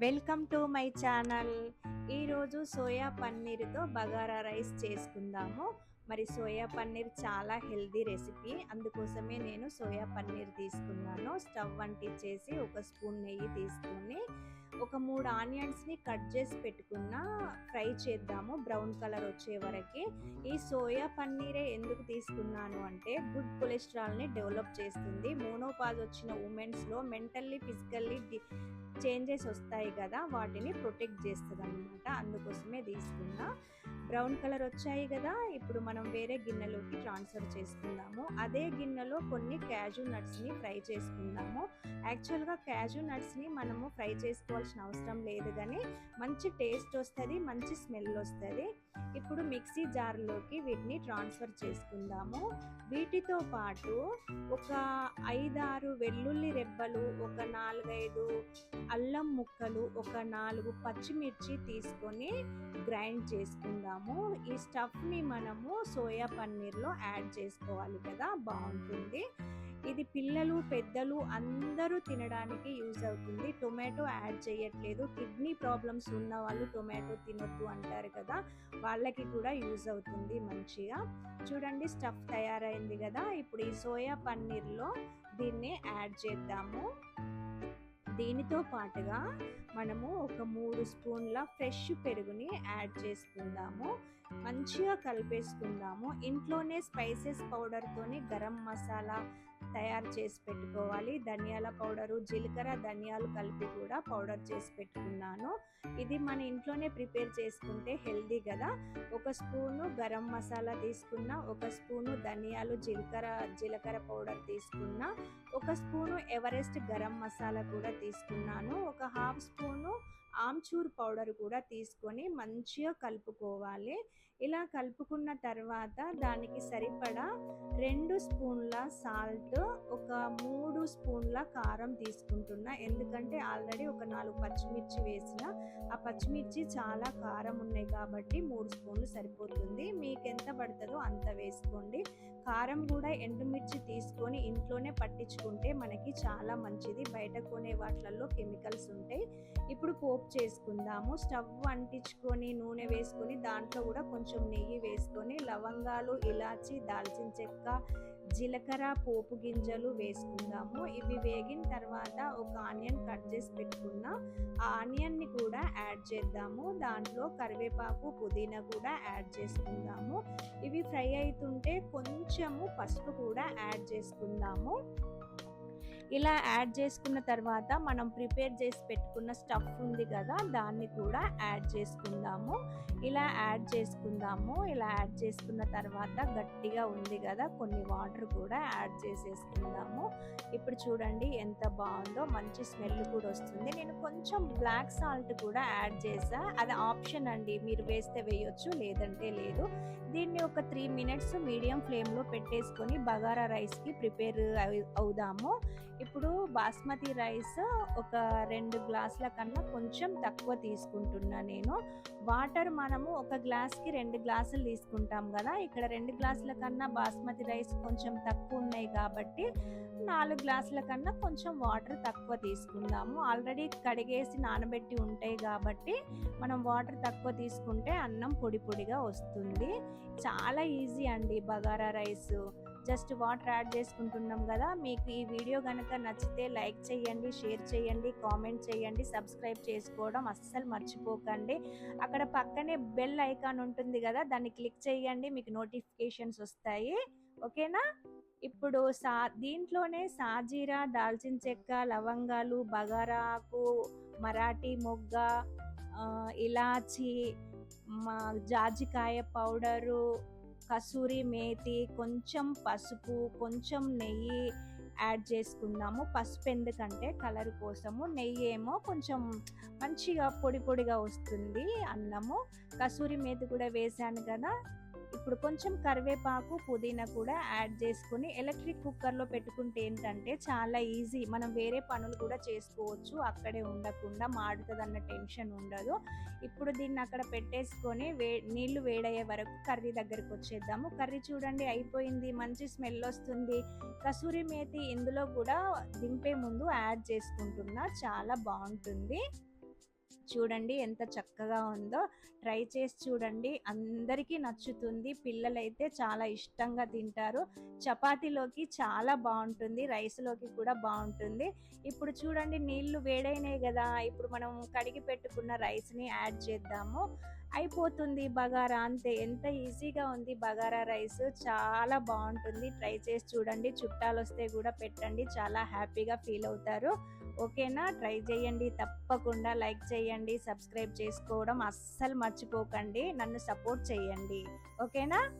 Welcome to my channel. ఈరోజు soya పన్నీర్తో bagara rice చేసుకుందాము. మరి సోయా పన్నీర్ చాలా హెల్దీ రెసిపీ. అందుకోసమే నేను సోయా పన్నీర్ తీసుకున్నాను. స్టవ్ వంటి చేసి ఒక స్పూన్ నెయ్యి తీసుకొని ఒక మూడు ఆనియన్స్ని కట్ చేసి పెట్టుకున్న ఫ్రై చేద్దాము. బ్రౌన్ కలర్ వచ్చే వరకు. ఈ సోయా పన్నీరే ఎందుకు తీసుకున్నాను అంటే గుడ్ కొలెస్ట్రాల్ని డెవలప్ చేస్తుంది. మోనోపాజ్ వచ్చిన ఉమెన్స్లో మెంటల్లీ ఫిజికల్లీ చేంజెస్ వస్తాయి కదా వాటిని ప్రొటెక్ట్ చేస్తుంది అనమాట అందుకోసమే తీసుకున్నా. బ్రౌన్ కలర్ వచ్చాయి కదా ఇప్పుడు మనం వేరే గిన్నెలోకి ట్రాన్స్ఫర్ చేసుకుందాము. అదే గిన్నెలో కొన్ని క్యాజు నట్స్ని ఫ్రై చేసుకుందాము. యాక్చువల్గా క్యాజు నట్స్ని మనము ఫ్రై చేసుకోవాల్సిన అవసరం లేదు కానీ మంచి టేస్ట్ వస్తుంది మంచి స్మెల్ వస్తుంది. ఇప్పుడు మిక్సీ జార్లోకి వీటిని ట్రాన్స్ఫర్ చేసుకుందాము. వీటితో పాటు ఒక ఐదారు వెల్లుల్లి రెబ్బలు ఒక నాలుగైదు అల్లం ముక్కలు ఒక నాలుగు పచ్చిమిర్చి తీసుకొని గ్రైండ్ చేసుకుందాము. ఈ స్టఫ్ని మనము సోయా పన్నీర్లో యాడ్ చేసుకోవాలి కదా బాగుంటుంది. ఇది పిల్లలు పెద్దలు అందరూ తినడానికి యూజ్ అవుతుంది. టొమాటో యాడ్ చేయట్లేదు. కిడ్నీ ప్రాబ్లమ్స్ ఉన్న వాళ్ళు టొమాటో తినొద్దు అంటారు కదా వాళ్ళకి కూడా యూజ్ అవుతుంది మంచిగా. చూడండి స్టఫ్ తయారైంది కదా. ఇప్పుడు ఈ సోయా పన్నీర్లో దీన్ని యాడ్ చేద్దాము. దీనితో పాటుగా మనము ఒక మూడు స్పూన్ల ఫ్రెష్ పెరుగుని యాడ్ చేసుకుందాము. మంచిగా కలిపేసుకుందాము. ఇంట్లోనే స్పైసెస్ పౌడర్తోని గరం మసాలా తయారు చేసి పెట్టుకోవాలి. ధనియాల పౌడరు జీలకర్ర ధనియాలు కలిపి కూడా పౌడర్ చేసి పెట్టుకున్నాను. ఇది మన ఇంట్లోనే ప్రిపేర్ చేసుకుంటే హెల్దీ కదా. ఒక స్పూను గరం మసాలా తీసుకున్న ఒక స్పూను ధనియాలు జీలకర్ర జీలకర్ర పౌడర్ తీసుకున్న ఒక స్పూను ఎవరెస్ట్ గరం మసాలా కూడా తీసుకున్నాను. ఒక హాఫ్ స్పూను ఆమ్చూర్ పౌడర్ కూడా తీసుకొని మంచిగా కలుపుకోవాలి. ఇలా కలుపుకున్న తర్వాత దానికి సరిపడా రెండు స్పూన్ల సాల్ట్ ఒక మూడు స్పూన్ల కారం తీసుకుంటున్నా. ఎందుకంటే ఆల్రెడీ ఒక నాలుగు పచ్చిమిర్చి వేసిన ఆ పచ్చిమిర్చి చాలా కారం ఉన్నాయి కాబట్టి మూడు స్పూన్లు సరిపోతుంది. మీకు ఎంత పడుతుందో అంత వేసుకోండి. కారం కూడా ఎండుమిర్చి తీసుకొని ఇంట్లోనే పట్టించుకుంటే మనకి చాలా మంచిది. బయట కొనే వాటిలలో కెమికల్స్ ఉంటాయి. ఇప్పుడు పోపు చేసుకుందాము. స్టవ్ అంటించుకొని నూనె వేసుకొని దాంట్లో కూడా కొంచెం నెయ్యి వేసుకొని లవంగాలు ఇలాచి దాల్చిన చెక్క జీలకర్ర పోపు గింజలు వేసుకుందాము. ఇవి వేగిన తర్వాత ఒక ఆనియన్ కట్ చేసి పెట్టుకున్న ఆ ఆనియన్ని కూడా యాడ్ చేద్దాము. దాంట్లో కరివేపాకు పుదీనా కూడా యాడ్ చేసుకుందాము. ఇవి ఫ్రై అవుతుంటే కొంచెము పసుపు కూడా యాడ్ చేసుకుందాము. ఇలా యాడ్ చేసుకున్న తర్వాత మనం ప్రిపేర్ చేసి పెట్టుకున్న స్టఫ్ ఉంది కదా దాన్ని కూడా యాడ్ చేసుకుందాము. ఇలా యాడ్ చేసుకుందాము. ఇలా యాడ్ చేసుకున్న తర్వాత గట్టిగా ఉంది కదా కొన్ని వాటర్ కూడా యాడ్ చేసేసుకుందాము. ఇప్పుడు చూడండి ఎంత బాగుందో మంచి స్మెల్ కూడా వస్తుంది. నేను కొంచెం బ్లాక్ సాల్ట్ కూడా యాడ్ చేసా. అది ఆప్షన్ అండి మీరు వేస్తే వేయొచ్చు లేదంటే లేదు. దీన్ని ఒక త్రీ మినిట్స్ మీడియం ఫ్లేమ్లో పెట్టేసుకొని బగారా రైస్కి ప్రిపేర్ అవుదాము. ఇప్పుడు బాస్మతి రైస్ ఒక రెండు గ్లాసుల కన్నా కొంచెం తక్కువ తీసుకుంటున్నా నేను. వాటర్ మనము ఒక గ్లాస్కి రెండు గ్లాసులు తీసుకుంటాం కదా. ఇక్కడ రెండు గ్లాసుల కన్నా బాస్మతి రైస్ కొంచెం తక్కువ ఉన్నాయి కాబట్టి నాలుగు గ్లాసుల కన్నా కొంచెం వాటర్ తక్కువ తీసుకుందాము. ఆల్రెడీ కడిగేసి నానబెట్టి ఉంటాయి కాబట్టి మనం వాటర్ తక్కువ తీసుకుంటే అన్నం పొడి పొడిగా వస్తుంది. చాలా ఈజీ అండి bagara rice. Just water add చేసుకుంటున్నాం కదా. మీకు ఈ వీడియో కనుక నచ్చితే లైక్ చేయండి షేర్ చేయండి కామెంట్ చేయండి సబ్స్క్రైబ్ చేసుకోవడం అస్సలు మర్చిపోకండి. అక్కడ పక్కనే బెల్ ఐకాన్ ఉంటుంది కదా దాన్ని క్లిక్ చేయండి మీకు నోటిఫికేషన్స్ వస్తాయి. ఓకేనా? ఇప్పుడు సా దీంట్లోనే సాజీరా దాల్చిన చెక్క లవంగాలు బగారాకు మరాఠీ మొగ్గ ఇలాచి జాజికాయ పౌడరు కసూరి మేతి కొంచెం పసుపు కొంచెం నెయ్యి యాడ్ చేసుకుందాము. పసుపు ఎందుకంటే కలర్ కోసము. నెయ్యి ఏమో కొంచెం మంచిగా పొడి పొడిగా వస్తుంది అన్నము. కసూరి మేతి కూడా వేసాను కదా. ఇప్పుడు కొంచెం కరివేపాకు పుదీనా కూడా యాడ్ చేసుకుని ఎలక్ట్రిక్ కుక్కర్లో పెట్టుకుంటే ఏంటంటే చాలా ఈజీ. మనం వేరే పనులు కూడా చేసుకోవచ్చు. అక్కడే ఉండకుండా మాడుతుంది అన్న టెన్షన్ ఉండదు. ఇప్పుడు దీన్ని అక్కడ పెట్టేసుకొని వే నీళ్ళు వేడయ్యే వరకు కర్రీ దగ్గరికి వచ్చేద్దాము. కర్రీ చూడండి అయిపోయింది. మంచి స్మెల్ వస్తుంది. కసూరి మేతి ఇందులో కూడా దింపే ముందు యాడ్ చేసుకుంటున్నా. చాలా బాగుంటుంది. చూడండి ఎంత చక్కగా ఉందో. ట్రై చేసి చూడండి. అందరికీ నచ్చుతుంది. పిల్లలైతే చాలా ఇష్టంగా తింటారు. చపాతీలోకి చాలా బాగుంటుంది. రైస్లోకి కూడా బాగుంటుంది. ఇప్పుడు చూడండి నీళ్ళు వేడైనాయి కదా. ఇప్పుడు మనం కడిగి పెట్టుకున్న రైస్ని యాడ్ చేద్దాము. అయిపోతుంది బగారా అంతే. ఎంత ఈజీగా ఉంది బగారా రైస్. చాలా బాగుంటుంది. ట్రై చేసి చూడండి. చుట్టాలు వస్తే కూడా పెట్టండి. చాలా హ్యాపీగా ఫీల్ అవుతారు. ఓకేనా? ట్రై చేయండి. తప్పకుండా లైక్ చేయండి. సబ్స్క్రైబ్ చేసుకోవడం అస్సలు మర్చిపోకండి. నన్ను సపోర్ట్ చేయండి. ఓకేనా?